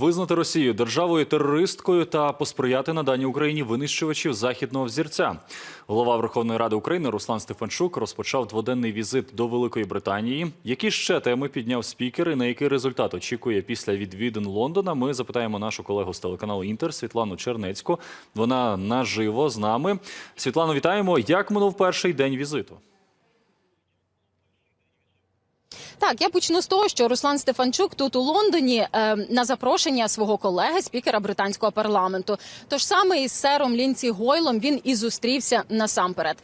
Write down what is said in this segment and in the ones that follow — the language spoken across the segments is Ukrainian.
Визнати Росію державою терористкою та посприяти наданні Україні винищувачів західного взірця. Голова Верховної Ради України Руслан Стефанчук розпочав дводенний візит до Великої Британії. Які ще теми підняв спікер і на який результат очікує після відвідин Лондона? Ми запитаємо нашу колегу з телеканалу Інтер Світлану Чернецьку. Вона наживо з нами. Світлано, вітаємо. Як минув перший день візиту? Так, я почну з того, що Руслан Стефанчук тут у Лондоні е, на запрошення свого колеги, спікера британського парламенту. Тож саме із сером Лінці Гойлом він і зустрівся насамперед.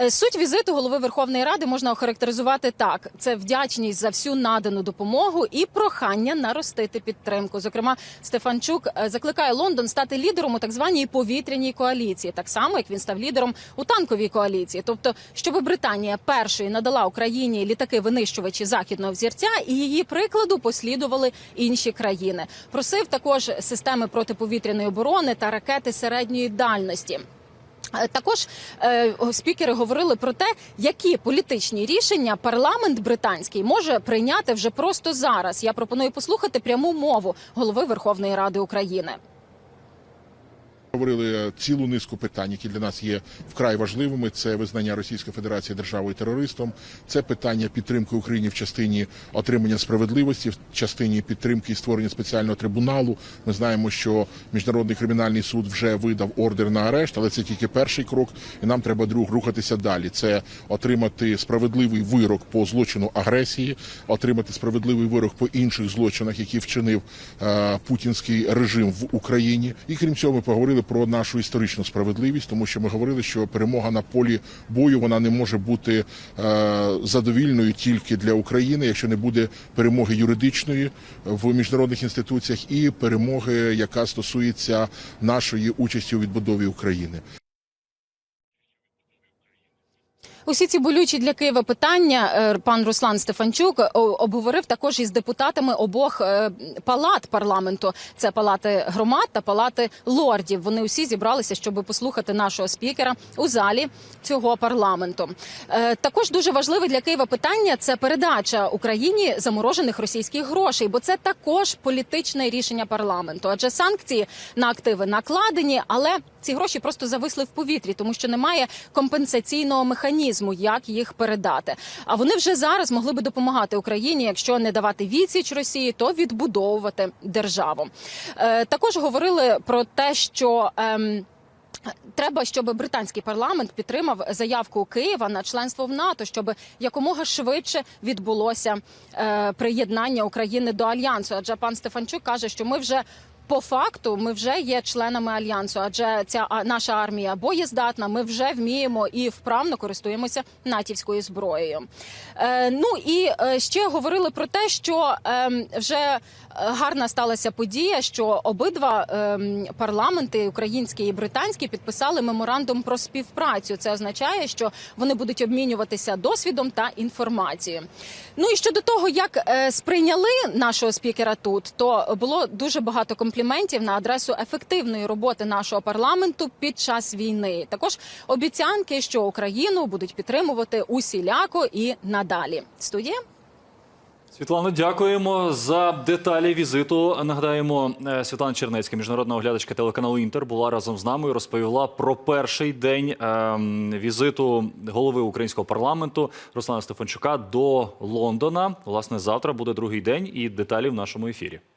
Е, суть візиту голови Верховної Ради можна охарактеризувати так: це вдячність за всю надану допомогу і прохання наростити підтримку. Зокрема, Стефанчук е, закликає Лондон стати лідером у так званій повітряній коаліції, так само як він став лідером у танковій коаліції. Тобто, щоб Британія першою надала Україні літаки винищувачі західного взірця, і її прикладу послідували інші країни. Просив також системи протиповітряної оборони та ракети середньої дальності. Е, Також е, спікери говорили про те, які політичні рішення парламент британський може прийняти вже просто зараз. Я пропоную послухати пряму мову голови Верховної Ради України. Говорили цілу низку питань, які для нас є вкрай важливими. Це визнання Російської Федерації державою терористом, це питання підтримки Україні в частині отримання справедливості, в частині підтримки і створення спеціального трибуналу. Ми знаємо, що міжнародний кримінальний суд вже видав ордер на арешт, але це тільки перший крок, і нам треба друг рухатися далі. Це отримати справедливий вирок по злочину агресії, отримати справедливий вирок по інших злочинах, які вчинив е, путінський режим в Україні. І крім цього, ми поговорили про нашу історичну справедливість, тому що ми говорили, що перемога на полі бою вона не може бути е, задовільною тільки для України, якщо не буде перемоги юридичної в міжнародних інституціях, і перемоги, яка стосується нашої участі у відбудові України. Усі ці болючі для Києва питання е, пан Руслан Стефанчук обговорив також із депутатами обох е, палат парламенту. Це палати громад та палати лордів. Вони усі зібралися, щоб послухати нашого спікера у залі цього парламенту. Е, Також дуже важливе для Києва питання це передача Україні заморожених російських грошей, бо це також політичне рішення парламенту. Адже санкції на активи накладені, але ці гроші просто зависли в повітрі, тому що немає компенсаційного механізму, як їх передати. А вони вже зараз могли би допомагати Україні, якщо не давати відсіч Росії, то відбудовувати державу. Е, також говорили про те, що. Ем, Треба, щоб британський парламент підтримав заявку Києва на членство в НАТО, щоб якомога швидше відбулося е, приєднання України до альянсу. Адже пан Стефанчук каже, що ми вже. По факту ми вже є членами альянсу, адже ця наша армія боєздатна. Ми вже вміємо і вправно користуємося натівською зброєю. Е, ну і е, ще говорили про те, що е, вже гарна сталася подія, що обидва е, парламенти, український і британський, підписали меморандум про співпрацю. Це означає, що вони будуть обмінюватися досвідом та інформацією. Ну і щодо того, як е, сприйняли нашого спікера тут, то було дуже багато компліментів на адресу ефективної роботи нашого парламенту під час війни. Також обіцянки, що Україну будуть підтримувати усіляко і надалі. Студія. Світлано, дякуємо за деталі візиту. Нагадаємо, е, Світлана Чернецька, міжнародна оглядачка телеканалу Інтер, була разом з нами і розповіла про перший день ем, візиту голови українського парламенту Руслана Стефанчука до Лондона. Власне, завтра буде другий день і деталі в нашому ефірі.